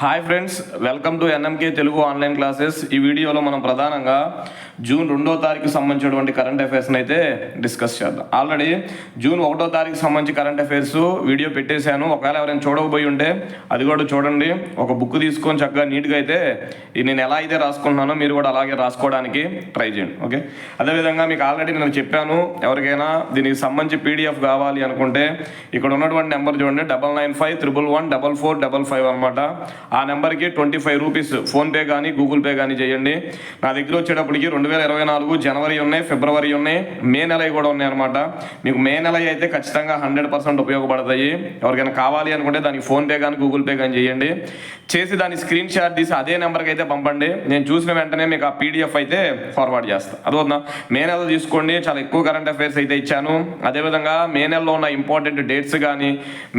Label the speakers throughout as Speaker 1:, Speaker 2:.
Speaker 1: Hi friends welcome to NMK Telugu online classes ఈ వీడియోలో మనం ప్రధానంగా జూన్ రెండో తారీఖు సంబంధించినటువంటి కరెంట్ అఫైర్స్ని అయితే డిస్కస్ చేద్దాం. ఆల్రెడీ జూన్ ఒకటో తారీఖు సంబంధించి కరెంట్ అఫైర్స్ వీడియో పెట్టేశాను. ఒకవేళ ఎవరైనా చూడకపోయి ఉంటే అది కూడా చూడండి. ఒక బుక్ తీసుకొని చక్కగా నీట్గా అయితే నేను ఎలా అయితే రాసుకుంటున్నానో మీరు కూడా అలాగే రాసుకోవడానికి ట్రై చేయండి. ఓకే అదేవిధంగా మీకు ఆల్రెడీ నేను చెప్పాను ఎవరికైనా దీనికి సంబంధించి పీడిఎఫ్ కావాలి అనుకుంటే ఇక్కడ ఉన్నటువంటి నెంబర్ చూడండి double nine five triple one double four double five అనమాట. ఆ నెంబర్కి ట్వంటీ ఫైవ్ రూపీస్ ఫోన్పే కానీ గూగుల్ పే కానీ చేయండి. నా దగ్గర వచ్చేటప్పటికి రెండు వేల ఇరవై నాలుగు జనవరి ఉన్నాయి ఫిబ్రవరి ఉన్నాయి మే నెల కూడా ఉన్నాయి అనమాట మీకు మే నెల అయితే ఖచ్చితంగా హండ్రెడ్ పర్సెంట్ ఉపయోగపడతాయి. ఎవరికైనా కావాలి అనుకుంటే దానికి ఫోన్పే కానీ గూగుల్ పే కానీ చేయండి. చేసి దాని స్క్రీన్ షాట్ తీసి అదే నెంబర్కి అయితే పంపండి. నేను చూసిన వెంటనే మీకు ఆ పీడిఎఫ్ అయితే ఫార్వర్డ్ చేస్తాను అదొద్దా మే నెల తీసుకోండి. చాలా ఎక్కువ కరెంట్ అఫైర్స్ అయితే ఇచ్చాను. అదేవిధంగా మే నెలలో ఉన్న ఇంపార్టెంట్ డేట్స్ కానీ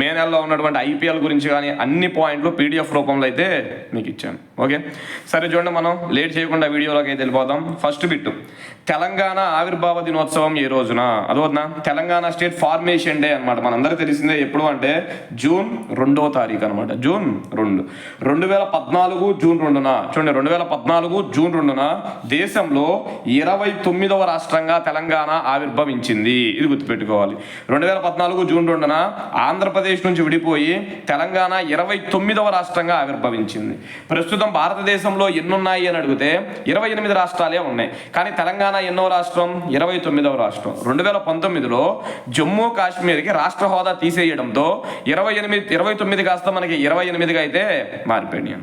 Speaker 1: మే నెలలో ఉన్నటువంటి ఐపీఎల్ గురించి కానీ అన్ని పాయింట్లు పీడిఎఫ్ రూపంలో అయితే మీకు ఇచ్చాను ఓకే? సరే చూడండి మనం లేట్ చేయకుండా వీడియోలోకి అయితే వెళ్ళిపోదాం. ఫస్ట్ బిట్ తెలంగాణ ఆవిర్భావ దినోత్సవం ఏ రోజున? అదోనా తెలంగాణ స్టేట్ ఫార్మేషన్ డే అనమాట మనందరూ తెలిసిందే ఎప్పుడు అంటే జూన్ రెండో తారీఖు అనమాట జూన్ రెండు. రెండు వేల పద్నాలుగు జూన్ రెండున. చూడండి రెండు వేల పద్నాలుగు జూన్ రెండున దేశంలో ఇరవై తొమ్మిదవ రాష్ట్రంగా తెలంగాణ ఆవిర్భవించింది. ఇది గుర్తుపెట్టుకోవాలి. రెండు వేల పద్నాలుగు జూన్ రెండున ఆంధ్రప్రదేశ్ నుంచి విడిపోయి తెలంగాణ ఇరవై తొమ్మిదవ రాష్ట్రంగా ఆవిర్భవించింది. ప్రస్తుతం భారతదేశంలో ఎన్నున్నాయి అని అడిగితే ఇరవై ఎనిమిది రాష్ట్రాలే ఉన్నాయి. కానీ తెలంగాణ ఎన్నో రాష్ట్రం? ఇరవై తొమ్మిదవ రాష్ట్రం. రెండు వేల పంతొమ్మిదిలో జమ్మూ కాశ్మీర్కి రాష్ట్ర హోదా తీసేయడంతో ఇరవై ఎనిమిది ఇరవై తొమ్మిది కాస్త మనకి ఇరవై ఎనిమిదిగా అయితే మారిపోయినాయి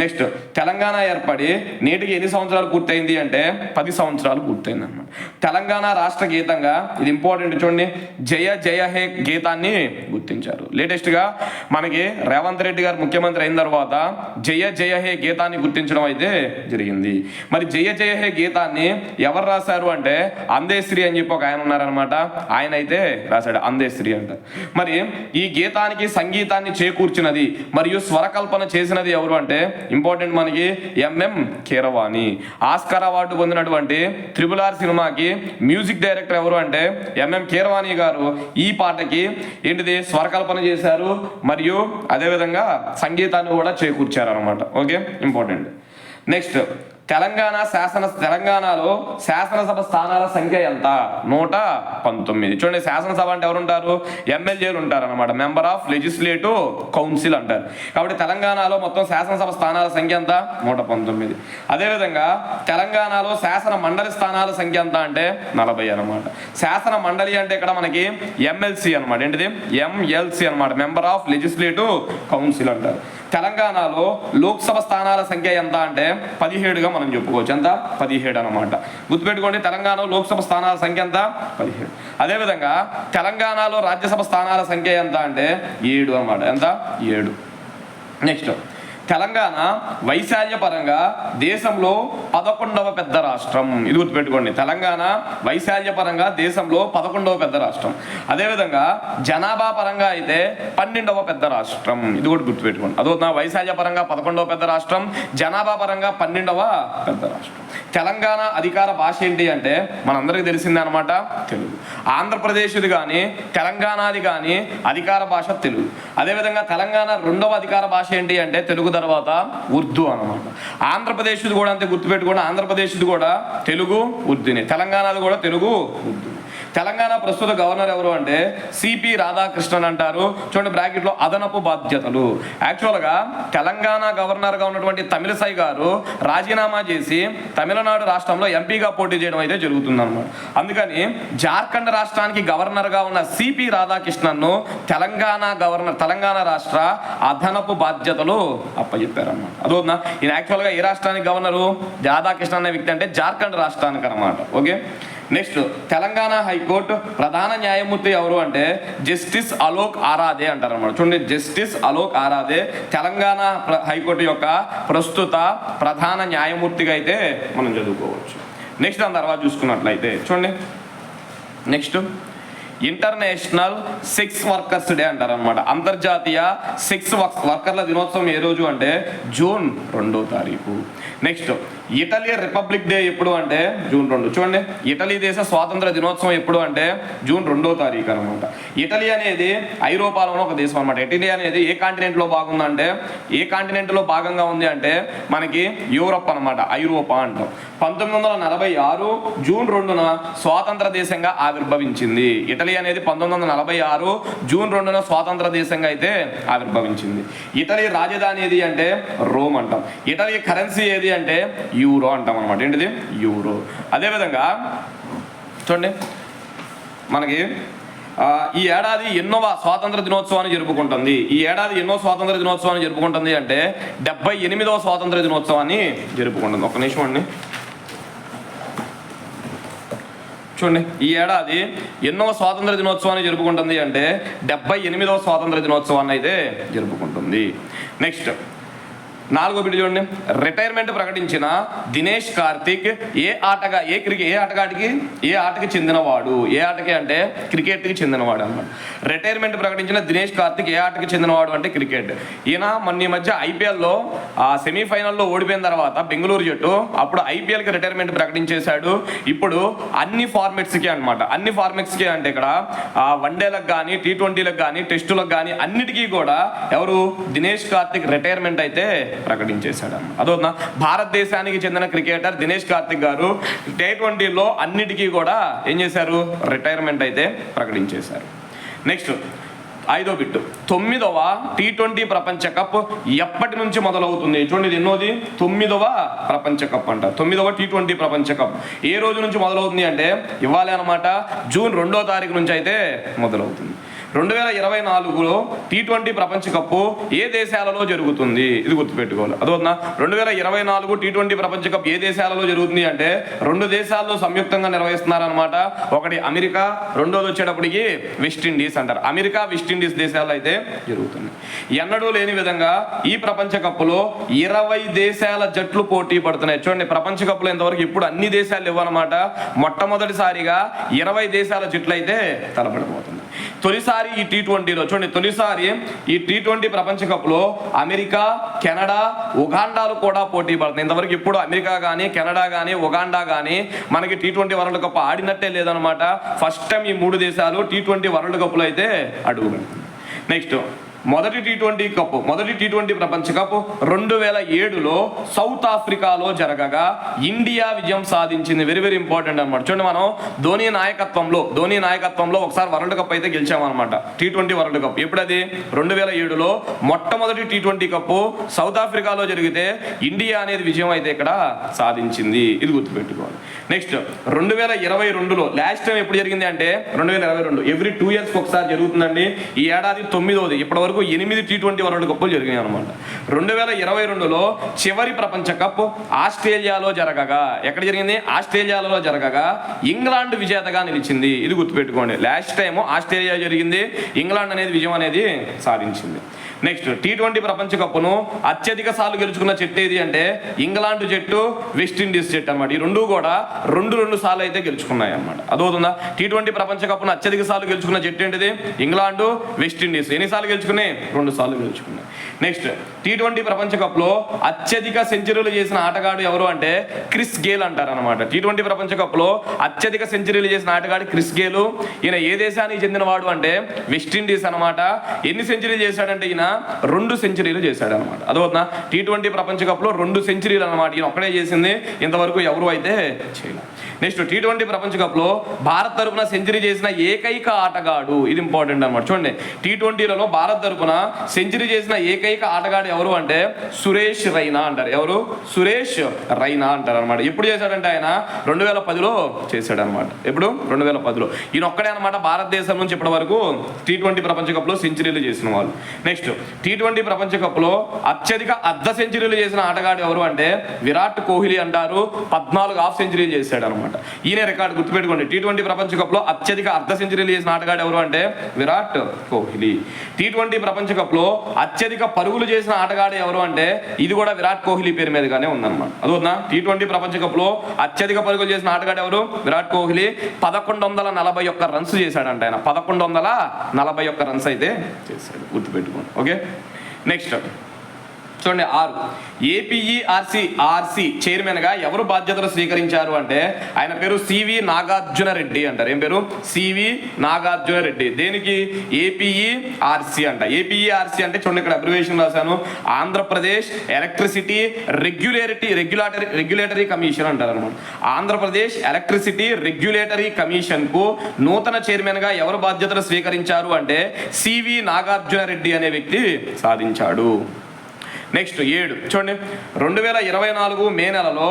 Speaker 1: నెక్స్ట్ తెలంగాణ ఏర్పడి నేటికి ఎన్ని సంవత్సరాలు పూర్తయింది అంటే పది సంవత్సరాలు పూర్తయింది అనమాట తెలంగాణ రాష్ట్ర గీతంగా ఇది ఇంపార్టెంట్ చూడండి జయ జయ హే గీతాన్ని గుర్తించారు. లేటెస్ట్గా మనకి రేవంత్ రెడ్డి గారు ముఖ్యమంత్రి అయిన తర్వాత జయ జయ హే గీతాన్ని గుర్తించడం అయితే జరిగింది. మరి జయ జయ హే గీతాన్ని ఎవరు రాశారు అంటే అందేశ్రీ అని చెప్పి ఒక ఆయన ఉన్నారనమాట ఆయన అయితే రాశాడు అందేశ్రీ అంట. మరి ఈ గీతానికి సంగీతాన్ని చేకూర్చినది మరియు స్వరకల్పన చేసినది ఎవరు అంటే ఇంపార్టెంట్ మనకి M M Keeravani. Oscar award పొందినటువంటి త్రిబుల్ ఆర్ సినిమాకి మ్యూజిక్ డైరెక్టర్ ఎవరు అంటే ఎంఎం కీరవాణి గారు. ఈ పాటకి ఏంటిది? స్వరకల్పన చేశారు. మరియు అదేవిధంగా సంగీతాన్ని కూడా చేకూర్చారు అనమాట ఓకే? ఇంపార్టెంట్. నెక్స్ట్ తెలంగాణ శాసన తెలంగాణలో శాసనసభ స్థానాల సంఖ్య ఎంత? నూట పంతొమ్మిది. చూడండి శాసనసభ అంటే ఎవరుంటారు? ఎమ్మెల్యేలు ఉంటారు అనమాట మెంబర్ ఆఫ్ లెజిస్లేటివ్ కౌన్సిల్ అంటారు. కాబట్టి తెలంగాణలో మొత్తం శాసనసభ స్థానాల సంఖ్య ఎంత? నూట పంతొమ్మిది. అదేవిధంగా తెలంగాణలో శాసన మండలి స్థానాల సంఖ్య ఎంత అంటే నలభై అనమాట శాసన మండలి అంటే ఇక్కడ మనకి ఎమ్మెల్సీ అనమాట ఏంటిది? ఎంఎల్సి అనమాట మెంబర్ ఆఫ్ లెజిస్లేటివ్ కౌన్సిల్ అంటారు. తెలంగాణలో లోక్సభ స్థానాల సంఖ్య ఎంత అంటే పదిహేడుగా మనం చెప్పుకోవచ్చు. ఎంత? పదిహేడు అనమాట గుర్తుపెట్టుకోండి తెలంగాణలో లోక్సభ స్థానాల సంఖ్య ఎంత? పదిహేడు. అదేవిధంగా తెలంగాణలో రాజ్యసభ స్థానాల సంఖ్య ఎంత అంటే ఏడు అనమాట ఎంత? ఏడు. నెక్స్ట్. తెలంగాణ వైశాల్య పరంగా దేశంలో పదకొండవ పెద్ద రాష్ట్రం. ఇది గుర్తుపెట్టుకోండి. తెలంగాణ వైశాల్య పరంగా దేశంలో పదకొండవ పెద్ద రాష్ట్రం. అదేవిధంగా జనాభా పరంగా అయితే పన్నెండవ పెద్ద రాష్ట్రం. ఇది కూడా గుర్తుపెట్టుకోండి. అదో నా వైశాల్య పరంగా పదకొండవ పెద్ద రాష్ట్రం జనాభా పరంగా పన్నెండవ పెద్ద రాష్ట్రం. తెలంగాణ అధికార భాష ఏంటి అంటే మనందరికీ తెలిసిందే అనమాట తెలుగు. ఆంధ్రప్రదేశ్ది కానీ తెలంగాణది కానీ అధికార భాష తెలుగు. అదేవిధంగా తెలంగాణ రెండవ అధికార భాష ఏంటి అంటే తెలుగు తర్వాత ఉర్దూ అనమాట ఆంధ్రప్రదేశ్ది కూడా అంతే గుర్తుపెట్టుకోండి ఆంధ్రప్రదేశ్ది కూడా తెలుగు ఉర్దూనే. తెలంగాణది కూడా తెలుగు ఉర్దూ. తెలంగాణ ప్రస్తుత గవర్నర్ ఎవరు అంటే సిపి రాధాకృష్ణన్ అంటారు. చూడండి బ్రాకెట్లో అదనపు బాధ్యతలు. యాక్చువల్గా తెలంగాణ గవర్నర్గా ఉన్నటువంటి తమిళసై గారు రాజీనామా చేసి తమిళనాడు రాష్ట్రంలో ఎంపీగా పోటీ చేయడం అయితే జరుగుతుందన్నమాట. అందుకని జార్ఖండ్ రాష్ట్రానికి గవర్నర్గా ఉన్న సిపి రాధాకృష్ణన్ను తెలంగాణ గవర్నర్ తెలంగాణ రాష్ట్ర అదనపు బాధ్యతలు అప్పచెప్పారన్నమాట అదోనా? ఈయన యాక్చువల్గా ఏ రాష్ట్రానికి గవర్నరు? రాధాకృష్ణ అనే వ్యక్తి అంటే జార్ఖండ్ రాష్ట్రానికి అనమాట ఓకే? నెక్స్ట్ తెలంగాణ హైకోర్టు ప్రధాన న్యాయమూర్తి ఎవరు అంటే జస్టిస్ అలోక్ ఆరాధే అంటారు అనమాట చూడండి justice Alok Aradhe Telangana high court యొక్క ప్రస్తుత ప్రధాన న్యాయమూర్తిగా అయితే మనం చదువుకోవచ్చు. నెక్స్ట్ దాని తర్వాత చూసుకున్నట్లయితే చూడండి. Next international sex workers day అంటారు అనమాట అంతర్జాతీయ సెక్స్ వర్కర్ల దినోత్సవం ఏ రోజు అంటే జూన్ రెండో తారీఖు. నెక్స్ట్ ఇటలీ రిపబ్లిక్ డే ఎప్పుడు అంటే జూన్ రెండు. చూడండి ఇటలీ దేశ స్వాతంత్ర దినోత్సవం ఎప్పుడు అంటే జూన్ రెండో తారీఖు అనమాట. ఇటలీ అనేది ఐరోపాలోని ఒక దేశం అనమాట. ఇటలీ అనేది ఏ కాంటినెంట్లో బాగుందంటే ఏ కాంటినెంట్లో భాగంగా ఉంది అంటే మనకి యూరప్ అనమాట ఐరోపా అంటాం. పంతొమ్మిది వందల నలభై ఆరు జూన్ రెండున స్వాతంత్ర దేశంగా ఆవిర్భవించింది. ఇటలీ అనేది పంతొమ్మిది వందల నలభై ఆరు జూన్ రెండున స్వాతంత్ర దేశంగా అయితే ఆవిర్భవించింది. ఇటలీ రాజధాని ఏది అంటే రోమ్ అంటాం. ఇటలీ కరెన్సీ ఏది అంటే యూరో అంటాం అనమాట ఏంటిది? యూరో. అదేవిధంగా చూడండి మనకి ఈ ఏడాది ఎన్నోవ స్వాతంత్ర దినోత్సవాన్ని జరుపుకుంటుంది. ఈ ఏడాది ఎన్నో స్వాతంత్ర దినోత్సవాన్ని జరుపుకుంటుంది అంటే డెబ్బై ఎనిమిదవ స్వాతంత్ర దినోత్సవాన్ని జరుపుకుంటుంది. ఒక నిమిషం అండి. చూడండి ఈ ఏడాది ఎన్నో స్వాతంత్ర దినోత్సవాన్ని జరుపుకుంటుంది అంటే డెబ్బై ఎనిమిదవ స్వాతంత్ర దినోత్సవాన్ని అయితే జరుపుకుంటుంది. నెక్స్ట్ నాలుగో బిడ్డ చూడండి. రిటైర్మెంట్ ప్రకటించిన దినేష్ కార్తిక్ ఏ ఆటగా ఏ క్రికెట్ ఏ ఆటగాటికి ఏ ఆటకి చెందినవాడు? ఏ ఆటకి అంటే క్రికెట్కి చెందినవాడు అనమాట రిటైర్మెంట్ ప్రకటించిన దినేష్ కార్తిక్ ఏ ఆటకి చెందినవాడు అంటే క్రికెట్. ఈయన మొన్న ఈ మధ్య ఐపీఎల్లో ఆ సెమీఫైనల్లో ఓడిపోయిన తర్వాత బెంగళూరు జట్టు అప్పుడు ఐపీఎల్కి రిటైర్మెంట్ ప్రకటించేశాడు. ఇప్పుడు అన్ని ఫార్మెట్స్కి అనమాట అన్ని ఫార్మెట్స్కి అంటే ఇక్కడ వన్ వన్డేలకు కానీ టీ ట్వంటీలకు కానీ టెస్టులకు కానీ అన్నిటికీ కూడా ఎవరు? దినేష్ కార్తిక్ రిటైర్మెంట్ అయితే ప్రకటించేశాడు. అదొక భారతదేశానికి చెందిన క్రికెటర్ దినేష్ కార్తిక్ గారు టీ ట్వంటీలో అన్నిటికీ కూడా ఏం చేశారు? రిటైర్మెంట్ అయితే ప్రకటించేశారు. నెక్స్ట్ ఐదో బిట్టు. తొమ్మిదవ టీ ట్వంటీ ప్రపంచ కప్ ఎప్పటి నుంచి మొదలవుతుంది? చూడండి ఇది ఎన్నోది? తొమ్మిదవ ప్రపంచ కప్ అంట. తొమ్మిదవ టీ ట్వంటీ ప్రపంచ కప్. ఏ రోజు నుంచి మొదలవుతుంది అంటే ఇవ్వాలి అనమాట జూన్ రెండో తారీఖు నుంచి అయితే మొదలవుతుంది. రెండు వేల ఇరవై నాలుగులో టీ ట్వంటీ ప్రపంచ కప్పు ఏ దేశాలలో జరుగుతుంది? ఇది గుర్తుపెట్టుకోవాలి. అదొన్నా రెండు వేల ఇరవై నాలుగు టీ ట్వంటీ ప్రపంచ కప్ ఏ దేశాలలో జరుగుతుంది అంటే రెండు దేశాల్లో సంయుక్తంగా నిర్వహిస్తున్నారనమాట ఒకటి అమెరికా రెండోది వచ్చేటప్పటికి వెస్టిండీస్ అంటారు. అమెరికా వెస్టిండీస్ దేశాల్లో అయితే జరుగుతుంది. ఎన్నడూ లేని విధంగా ఈ ప్రపంచ కప్పులో ఇరవై దేశాల జట్లు పోటీ పడుతున్నాయి. చూడండి ప్రపంచ కప్పులో ఇంతవరకు ఇప్పుడు అన్ని దేశాలు ఇవ్వనమాట మొట్టమొదటిసారిగా ఇరవై దేశాల జట్లు అయితే తలపడిపోతుంది తొలిసారి ఈ టీ ట్వంటీలో చూడండి తొలిసారి ఈ టీ ట్వంటీ ప్రపంచ కప్లో అమెరికా కెనడా ఉగాండాలు కూడా పోటీ పడుతుంది ఇంతవరకు ఇప్పుడు అమెరికా కానీ కెనడా కానీ ఉగాండా కానీ మనకి టీ ట్వంటీ వరల్డ్ కప్ ఆడినట్టే లేదనమాట ఫస్ట్ టైం ఈ మూడు దేశాలు టీ ట్వంటీ వరల్డ్ కప్లో అయితే అడుగు. నెక్స్ట్ మొదటి టీ ట్వంటీ కప్ మొదటి టీ ట్వంటీ ప్రపంచ కప్ రెండు వేల ఏడులో సౌత్ ఆఫ్రికాలో జరగగా ఇండియా విజయం సాధించింది. వెరీ వెరీ ఇంపార్టెంట్ అనమాట చూడండి మనం ధోని నాయకత్వంలో ధోని నాయకత్వంలో ఒకసారి వరల్డ్ కప్ అయితే గెలిచామన్నమాట. T twenty world cup. ఎప్పుడది? రెండు వేల ఏడులో మొట్టమొదటి టీ ట్వంటీ కప్ సౌత్ ఆఫ్రికాలో జరిగితే ఇండియా అనేది విజయం అయితే ఇక్కడ సాధించింది. ఇది గుర్తుపెట్టుకోవాలి. నెక్స్ట్ రెండు వేల ఇరవై రెండులో లాస్ట్ టైం ఎప్పుడు జరిగింది అంటే రెండు వేల ఇరవై రెండు. ఎవ్రీ టూ ఇయర్స్ ఒకసారి జరుగుతుందండి. ఈ ఏడాది తొమ్మిదోది. ఇప్పటి వరకు ఎనిమిది టీ ట్వంటీ వరల్డ్ కప్పులు జరిగినాయి అనమాట రెండు వేల ఇరవై రెండులో చివరి ప్రపంచ కప్ ఆస్ట్రేలియాలో జరగగా. ఎక్కడ జరిగింది? ఆస్ట్రేలియాలో జరగగా. ఇంగ్లాండ్ విజేతగా నిలిచింది. ఇది గుర్తుపెట్టుకోండి. లాస్ట్ టైం ఆస్ట్రేలియా జరిగింది. ఇంగ్లాండ్ అనేది విజయం అనేది సాధించింది. నెక్స్ట్ టీ ట్వంటీ ప్రపంచ కప్పును అత్యధిక సార్లు గెలుచుకున్న జట్టు ఏది అంటే ఇంగ్లాండ్ జట్టు వెస్టిండీస్ జట్టు అన్నమాట. ఈ రెండు కూడా రెండు రెండు సార్లు అయితే గెలుచుకున్నాయి అనమాట అదవుతుందా టీ ట్వంటీ ప్రపంచ కప్పును అత్యధిక సార్లు గెలుచుకున్న జట్టు ఏంటిది? ఇంగ్లాండ్ వెస్టిండీస్ ఎన్నిసార్లు గెలుచుకున్నాయి? రెండు సార్లు గెలుచుకున్నాయి నెక్స్ట్ టీ ట్వంటీ ప్రపంచ కప్లో అత్యధిక సెంచరీలు చేసిన ఆటగాడు ఎవరు అంటే క్రిస్ గేల్ అంటారు అనమాట టీ ట్వంటీ ప్రపంచ కప్లో అత్యధిక సెంచరీలు చేసిన ఆటగాడు క్రిస్ గేలు. ఈయన ఏ దేశానికి చెందినవాడు అంటే వెస్టిండీస్ అనమాట ఎన్ని సెంచరీలు చేశాడంటే ఈయన రెండు సెంచరీలు చేశాడు అనమాట అదవుతుందా టీ ట్వంటీ ప్రపంచ కప్లో రెండు సెంచరీలు అనమాట ఈయన ఒక్కడే చేసింది. ఇంతవరకు ఎవరు అయితే చేయలేదు. నెక్స్ట్ టీ ట్వంటీ ప్రపంచ కప్లో భారత్ తరపున సెంచరీ చేసిన ఏకైక ఆటగాడు. ఇది ఇంపార్టెంట్ అనమాట చూడండి టీ ట్వంటీలలో భారత్ తరపున సెంచరీ చేసిన ఏకైక ఆటగాడు ఎవరు అంటే సురేష్ రైనా అంటారు. ఎవరు? సురేష్ రైనా అంటారు అనమాట ఎప్పుడు చేశాడంటే ఆయన? రెండు వేల పదిలో చేశాడు అనమాట ఎప్పుడు? రెండు వేల పదిలో. ఈయన ఒక్కడే అనమాట భారతదేశం నుంచి ఇప్పటి వరకు టీ ట్వంటీ ప్రపంచ కప్లో సెంచరీలు చేసిన వాళ్ళు. నెక్స్ట్ టీ ట్వంటీ ప్రపంచ కప్లో అత్యధిక అర్ధ సెంచరీలు చేసిన ఆటగాడు ఎవరు అంటే విరాట్ కోహ్లీ అంటారు. పద్నాలుగు హాఫ్ సెంచరీలు చేశాడు అనమాట అనమాట ఈయన రికార్డు గుర్తుపెట్టుకోండి. టీ ట్వంటీ ప్రపంచ కప్లో అత్యధిక అర్ధ సెంచరీలు చేసిన ఆటగాడు ఎవరు అంటే విరాట్ కోహ్లీ. టీ ట్వంటీ ప్రపంచ కప్లో అత్యధిక పరుగులు చేసిన ఆటగాడు ఎవరు అంటే ఇది కూడా విరాట్ కోహ్లీ పేరు మీదగానే ఉందన్నమాట. అదొద్దా టీ ట్వంటీ ప్రపంచ కప్లో అత్యధిక పరుగులు చేసిన ఆటగాడు ఎవరు? విరాట్ కోహ్లీ. పదకొండు వందల నలభై ఒక్క రన్స్ చేశాడంట ఆయన. పదకొండు వందల నలభై ఒక్క రన్స్ అయితే చేశాడు. గుర్తుపెట్టుకోండి. ఓకే? నెక్స్ట్ చూడండి ఆరు. ఏపీఈఆర్సి ఆర్సి చైర్మన్గా ఎవరు బాధ్యతలు స్వీకరించారు అంటే ఆయన పేరు సివి నాగార్జున రెడ్డి అంటారు. ఏం పేరు? సివి నాగార్జున రెడ్డి దేనికి? ఏపీఈఆర్సి అంట. ఏపీఈఆర్సి అంటే చూడండి ఇక్కడ అబ్రివేషన్ రాశాను. Andhra Pradesh electricity regulatory regulatory regulatory commission అంటారు అనమాట. ఆంధ్రప్రదేశ్ ఎలక్ట్రిసిటీ రెగ్యులేటరీ కమిషన్కు నూతన చైర్మన్గా ఎవరు బాధ్యతలు స్వీకరించారు అంటే సివి నాగార్జున రెడ్డి అనే వ్యక్తి సాధించాడు. నెక్స్ట్ ఏడు. చూడండి. రెండు వేల ఇరవై నాలుగు మే నెలలో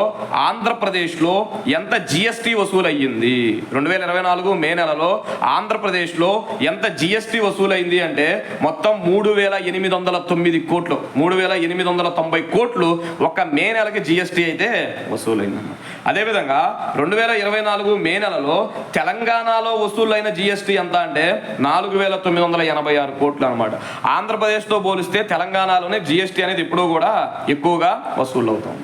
Speaker 1: ఆంధ్రప్రదేశ్లో ఎంత జిఎస్టీ వసూలు అయ్యింది రెండు వేల ఇరవై నాలుగు మే నెలలో ఆంధ్రప్రదేశ్లో ఎంత జిఎస్టీ వసూలైంది అంటే మొత్తం మూడు వేల ఎనిమిది వందల తొమ్మిది కోట్లు. మూడు వేల ఎనిమిది వందల తొంభై కోట్లు ఒక మే నెలకి జిఎస్టీ అయితే వసూలైంది. అదేవిధంగా రెండు వేల ఇరవై నాలుగు మే నెలలో తెలంగాణలో వసూలైన జిఎస్టీ ఎంత అంటే నాలుగు వేల తొమ్మిది వందల ఎనభై ఆరు కోట్లు అనమాట ఆంధ్రప్రదేశ్తో పోలిస్తే తెలంగాణలోనే జిఎస్టీ అనేది ఎప్పుడూ కూడా ఎక్కువగా వసూలు అవుతుంది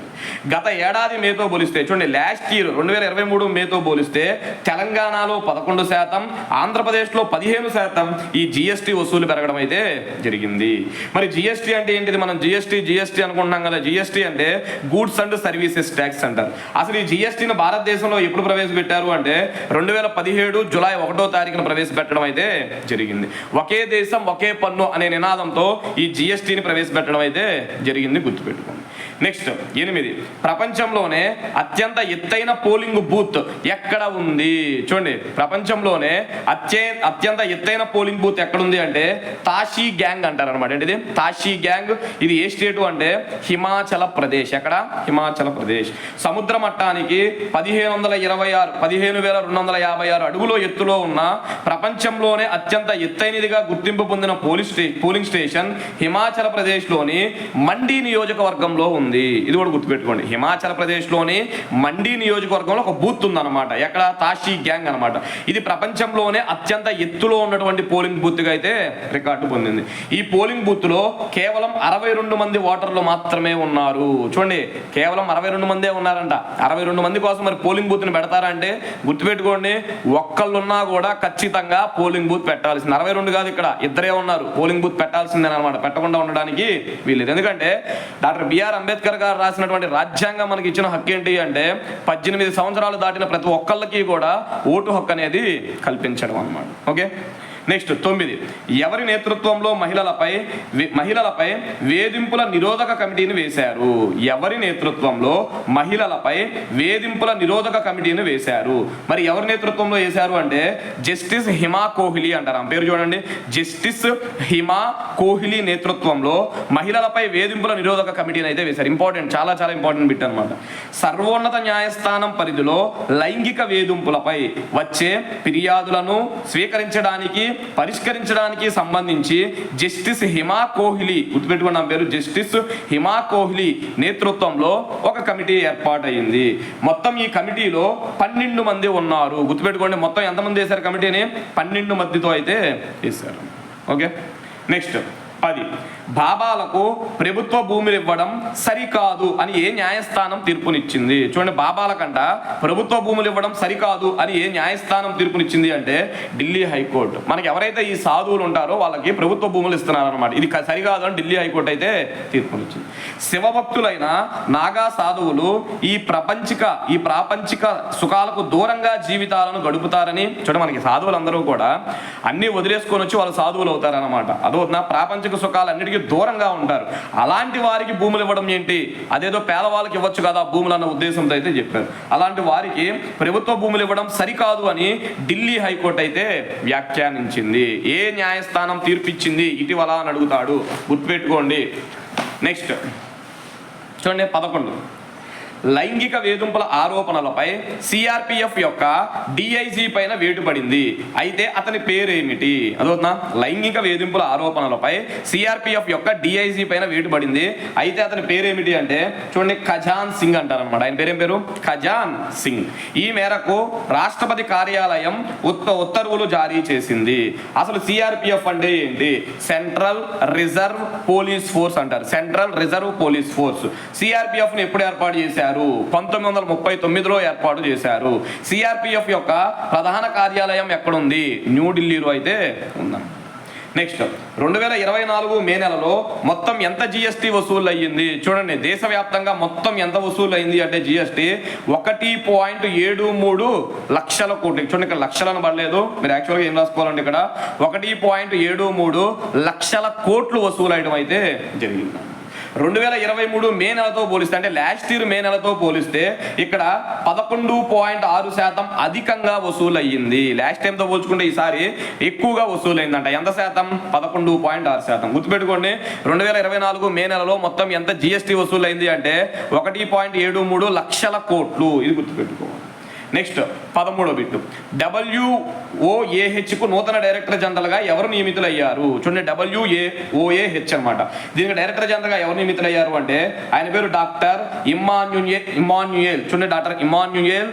Speaker 1: గత ఏడాది మేతో పోలిస్తే చూడండి లాస్ట్ ఇయర్ రెండు వేల ఇరవై మూడు మేతో పోలిస్తే తెలంగాణలో పదకొండు శాతం ఆంధ్రప్రదేశ్లో పదిహేను శాతం ఈ జిఎస్టీ వసూలు పెరగడం అయితే జరిగింది. మరి జిఎస్టీ అంటే ఏంటిది? మనం జిఎస్టీ జిఎస్టీ అనుకుంటున్నాం కదా. జిఎస్టీ అంటే గూడ్స్ అండ్ సర్వీసెస్ ట్యాక్స్ అంటారు అసలు ఈ జిఎస్టీని భారతదేశంలో ఎప్పుడు ప్రవేశపెట్టారు అంటే రెండు వేల పదిహేడు జులై ఒకటో తారీఖున ప్రవేశపెట్టడం అయితే జరిగింది. ఒకే దేశం ఒకే పన్ను అనే నినాదంతో ఈ జిఎస్టీని ప్రవేశపెట్టడం అయితే జరిగింది గుర్తుపెట్టుకోండి. నెక్స్ట్ ఎనిమిది. ప్రపంచంలోనే అత్యంత ఎత్తైన పోలింగ్ బూత్ ఎక్కడ ఉంది? చూడండి. ప్రపంచంలోనే అత్యే అత్యంత ఎత్తైన పోలింగ్ బూత్ ఎక్కడ ఉంది అంటే తాషీ గ్యాంగ్ అంటారు అనమాట ఏంటిది? తాషీ గ్యాంగ్. ఇది ఏ స్టేటు అంటే హిమాచల ప్రదేశ్. ఎక్కడ? హిమాచల ప్రదేశ్. సముద్ర మట్టానికి పదిహేను వందల ఇరవై ఆరు పదిహేను వేల రెండు వందల యాభై ఆరు అడుగులో ఎత్తులో ఉన్న ప్రపంచంలోనే అత్యంత ఎత్తైనదిగా గుర్తింపు పొందిన పోలీస్ స్టే పోలింగ్ స్టేషన్ హిమాచల ప్రదేశ్లోని మండి నియోజకవర్గంలో ఉంది. ఇది కూడా గుర్తుపెట్టుకోండి. హిమాచల్ ప్రదేశ్లోని మండి నియోజకవర్గంలో ఒక బూత్ ఉందన్నమాట. ఎక్కడ? తాషీ గ్యాంగ్ అన్నమాట. ఇది ప్రపంచంలోనే అత్యంత ఎత్తులో ఉన్నటువంటి పోలింగ్ బూత్గా అయితే రికార్డు పొందింది. ఈ పోలింగ్ బూత్లో కేవలం అరవై రెండు మంది ఓటర్లు మాత్రమే ఉన్నారు. చూడండి కేవలం అరవై రెండు మందే ఉన్నారంట. అరవై రెండు మంది కోసం మరి పోలింగ్ బూత్ని పెడతారా అంటే గుర్తుపెట్టుకోండి ఒక్కళ్ళున్నా కూడా ఖచ్చితంగా పోలింగ్ బూత్ పెట్టాల్సింది. అరవై రెండు కాదు ఇక్కడ ఇద్దరే ఉన్నారు. పోలింగ్ బూత్ పెట్టాల్సిందే అనమాట పెట్టకుండా ఉండడానికి వీలేదు ఎందుకంటే డాక్టర్ బిఆర్ అంబేద్కర్ గారు రాసినటువంటి రాజ్యాంగం మనకి ఇచ్చిన హక్కు ఏంటి అంటే పద్దెనిమిది సంవత్సరాలు దాటిన ప్రతి ఒక్కళ్ళకి కూడా ఓటు హక్కు అనేది కల్పించడం అన్నమాట. ఓకే? నెక్స్ట్ తొమ్మిది. ఎవరి నేతృత్వంలో మహిళలపై వే- మహిళలపై వేధింపుల నిరోధక కమిటీని వేశారు? ఎవరి నేతృత్వంలో మహిళలపై వేధింపుల నిరోధక కమిటీని వేశారు? మరి ఎవరి నేతృత్వంలో వేశారు అంటే జస్టిస్ హిమా కోహ్లీ అంటారు. ఆ పేరు చూడండి. జస్టిస్ హిమా కోహ్లీ నేతృత్వంలో మహిళలపై వేధింపుల నిరోధక కమిటీని అయితే వేశారు. ఇంపార్టెంట్ చాలా చాలా ఇంపార్టెంట్ బిట్ అనమాట సర్వోన్నత న్యాయస్థానం పరిధిలో లైంగిక వేధింపులపై వచ్చే ఫిర్యాదులను స్వీకరించడానికి పరిష్కరించడానికి సంబంధించి జస్టిస్ హిమా కోహ్లీ గుర్తుపెట్టుకున్న పేరు జస్టిస్ హిమా కోహ్లీ నేతృత్వంలో ఒక కమిటీ ఏర్పాటైంది. మొత్తం ఈ కమిటీలో పన్నెండు మంది ఉన్నారు. గుర్తుపెట్టుకోండి మొత్తం ఎంతమంది వేశారు కమిటీని? పన్నెండు మందితో అయితే వేశారు. ఓకే? నెక్స్ట్. పది. బాబాలకు ప్రభుత్వ భూములు ఇవ్వడం సరికాదు అని ఏ న్యాయస్థానం తీర్పునిచ్చింది? చూడండి బాబాలకంట ప్రభుత్వ భూములు ఇవ్వడం సరికాదు అని ఏ న్యాయస్థానం తీర్పునిచ్చింది అంటే ఢిల్లీ హైకోర్టు. మనకి ఎవరైతే ఈ సాధువులు ఉంటారో వాళ్ళకి ప్రభుత్వ భూములు ఇస్తున్నారన్నమాట. ఇది సరికాదు అని ఢిల్లీ హైకోర్టు అయితే తీర్పునిచ్చింది. శివభక్తులైన నాగా సాధువులు ఈ ప్రపంచిక ఈ ప్రాపంచిక సుఖాలకు దూరంగా జీవితాలను గడుపుతారని చూడ మనకి సాధువులందరూ కూడా అన్ని వదిలేసుకొని వచ్చి వాళ్ళు సాధువులు అవుతారనమాట అదో నా ప్రాపంచిక సుఖాలన్నిటికీ దూరంగా ఉంటారు. అలాంటి వారికి భూములు ఇవ్వడం ఏంటి? అదేదో పేదవాళ్ళకి ఇవ్వచ్చు కదా భూములు అన్న ఉద్దేశంతో అయితే చెప్పారు. అలాంటి వారికి ప్రభుత్వ భూములు ఇవ్వడం సరికాదు అని ఢిల్లీ హైకోర్టు అయితే వ్యాఖ్యానించింది. ఏ న్యాయస్థానం తీర్పిచ్చింది? ఇటీవల అని అడుగుతాడు. గుర్తుపెట్టుకోండి. నెక్స్ట్. చూడండి పదకొండు. లైంగిక వేధింపుల ఆరోపణలపై సిఆర్పిఎఫ్ యొక్క డిఐజీ పైన వేటు పడింది అయితే అతని పేరేమిటి? అదవుతున్నా లైంగిక వేధింపుల ఆరోపణలపై సిఆర్పిఎఫ్ యొక్క డిఐజీ పైన వేటు పడింది అయితే అతని పేరేమిటి అంటే చూడండి ఖజాన్ సింగ్ అంటారనమాట ఆయన పేరేం పేరు? ఖజాన్ సింగ్. ఈ మేరకు రాష్ట్రపతి కార్యాలయం ఉత్త ఉత్తర్వులు జారీ చేసింది. అసలు సిఆర్పిఎఫ్ అంటే ఏంటి? సెంట్రల్ రిజర్వ్ పోలీస్ ఫోర్స్ అంటారు. Central reserve police force. సిఆర్పిఎఫ్ను ఎప్పుడు ఏర్పాటు చేశారు? పంతొమ్మిది వందల ముప్పై తొమ్మిదిలో ఏర్పాటు చేశారు. సిఆర్పిఎఫ్ యొక్క ప్రధాన కార్యాలయం ఎక్కడుంది? న్యూఢిల్లీలో అయితే ఉందా. నెక్స్ట్ రెండు వేల ఇరవై నాలుగు మే నెలలో మొత్తం ఎంత జిఎస్టీ వసూలు అయ్యింది చూడండి దేశవ్యాప్తంగా మొత్తం ఎంత వసూలు అయింది అంటే జిఎస్టీ ఒకటి పాయింట్ ఏడు మూడు లక్షల కోట్లు. చూడండి ఇక్కడ లక్షలను పడలేదు. మీరు యాక్చువల్గా ఏం రాసుకోవాలంటే ఇక్కడ? ఒకటి పాయింట్ ఏడు మూడు లక్షల కోట్లు వసూలు అయితే జరిగింది. రెండు వేల ఇరవై మూడు మే నెలతో పోలిస్తే అంటే లాస్ట్ ఇయర్ మే నెలతో పోలిస్తే ఇక్కడ పదకొండు పాయింట్ ఆరు శాతం అధికంగా వసూలు అయ్యింది లాస్ట్ టైంతో పోల్చుకుంటే ఈసారి ఎక్కువగా వసూలు అయిందంట ఎంత శాతం? పదకొండు పాయింట్ ఆరు శాతం. గుర్తుపెట్టుకోండి రెండు వేల ఇరవై నాలుగు మే నెలలో మొత్తం ఎంత జిఎస్టీ వసూలు అయింది అంటే ఒకటి పాయింట్ ఏడు మూడు లక్షల కోట్లు. ఇది గుర్తుపెట్టుకో. నెక్స్ట్ పదమూడో బిట్టు. డబ్ల్యూఓఏహెచ్కు నూతన డైరెక్టర్ జనరల్గా ఎవరు నియమితులయ్యారు? చూడండి డబ్ల్యూఏఓఏహెచ్ అన్నమాట దీనికి డైరెక్టర్ జనరల్గా ఎవరు నియమితులయ్యారు అంటే ఆయన పేరు డాక్టర్ ఇమాన్యుయే ఇమాన్యుయేల్ చూడండి డాక్టర్ ఇమాన్యుయేల్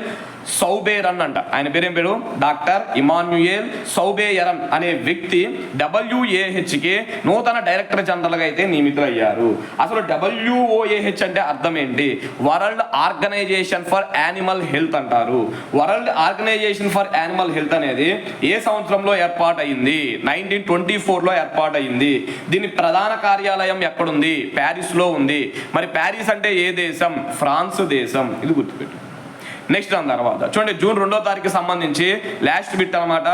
Speaker 1: సౌబేరన్ అంట. ఆయన పేరేం పేరు? డాక్టర్ ఇమాన్యుయేల్ సౌబేయరన్ అనే వ్యక్తి WAH కి నూతన డైరెక్టర్ జనరల్గా అయితే నియమితులయ్యారు. అసలు డబ్ల్యూఓఏహెచ్ అంటే అర్థం ఏంటి? World organisation for animal health అంటారు. World organisation for animal health అనేది ఏ సంవత్సరంలో ఏర్పాటైంది నైన్టీన్ ట్వంటీ ఫోర్లో ఏర్పాటైంది దీని ప్రధాన కార్యాలయం ఎక్కడుంది? ప్యారిస్లో ఉంది. మరి ప్యారిస్ అంటే ఏ దేశం? ఫ్రాన్స్ దేశం. ఇది గుర్తుపెట్టు నెక్స్ట్ దాని తర్వాత. చూడండి జూన్ రెండో తారీఖు సంబంధించి లాస్ట్ బిట్ అన్నమాట.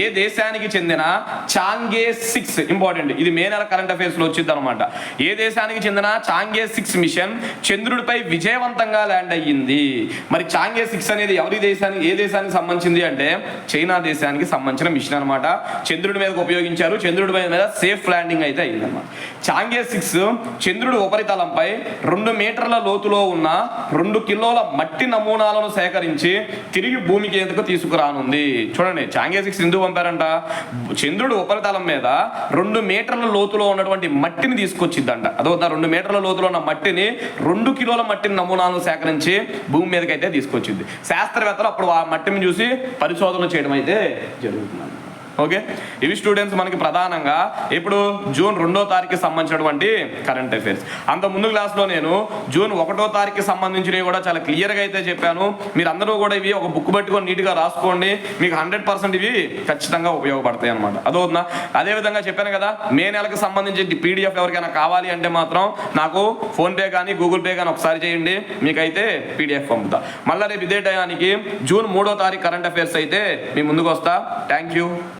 Speaker 1: ఏ దేశానికి చెందిన చాంగే సిక్స్ ఇంపార్టెంట్ ఇది మే నెల కరెంట్ అఫైర్స్లో వచ్చింది అనమాట ఏ దేశానికి చెందిన చాంగే సిక్స్ మిషన్ చంద్రుడిపై విజయవంతంగా ల్యాండ్ అయ్యింది. మరి చాంగే సిక్స్ అనేది ఎవరి దేశానికి ఏ దేశానికి సంబంధించింది అంటే చైనా దేశానికి సంబంధించిన మిషన్ అనమాట చంద్రుడి మీదకి ఉపయోగించారు. చంద్రుడి మీద సేఫ్ ల్యాండింగ్ అయితే అయిందన్నమాట చాంగే సిక్స్ చంద్రుడి ఉపరితలంపై రెండు మీటర్ల లోతులో ఉన్న రెండు కిలోల మట్టి నమూనాలను సేకరించి తిరిగి భూమికి ఎందుకు తీసుకురానుంది. చూడండి చాంగే సింధు పంపారంట. చంద్రుడు ఉపరితలం మీద రెండు మీటర్ల లోతులో ఉన్నటువంటి మట్టిని తీసుకొచ్చిద్దంట. అదో రెండు మీటర్ల లోతులో ఉన్న మట్టిని రెండు కిలోల మట్టిని నమూనాలను సేకరించి భూమి మీదకి అయితే తీసుకొచ్చింది. శాస్త్రవేత్తలు అప్పుడు ఆ మట్టిని చూసి పరిశోధన చేయడం అయితే జరుగుతుంది ఓకే? ఇవి స్టూడెంట్స్ మనకి ప్రధానంగా ఇప్పుడు జూన్ రెండో తారీఖు సంబంధించినటువంటి కరెంట్ అఫైర్స్ అంత ముందు క్లాస్లో నేను జూన్ ఒకటో తారీఖు సంబంధించినవి కూడా చాలా క్లియర్గా అయితే చెప్పాను. మీరు అందరూ కూడా ఇవి ఒక బుక్ పెట్టుకొని నీట్గా రాసుకోండి. మీకు హండ్రెడ్ పర్సెంట్ ఇవి ఖచ్చితంగా ఉపయోగపడతాయి అనమాట అదవుతుందా అదేవిధంగా చెప్పాను కదా మే నెలకు సంబంధించి పీడిఎఫ్ ఎవరికైనా కావాలి అంటే మాత్రం నాకు ఫోన్పే కానీ గూగుల్ పే కానీ ఒకసారి చేయండి. మీకైతే పీడిఎఫ్ పంపుతా. మళ్ళీ రేపు ఇదే టయానికి జూన్ మూడో తారీఖు కరెంట్ అఫైర్స్ అయితే మీ ముందుకు వస్తా. Thank you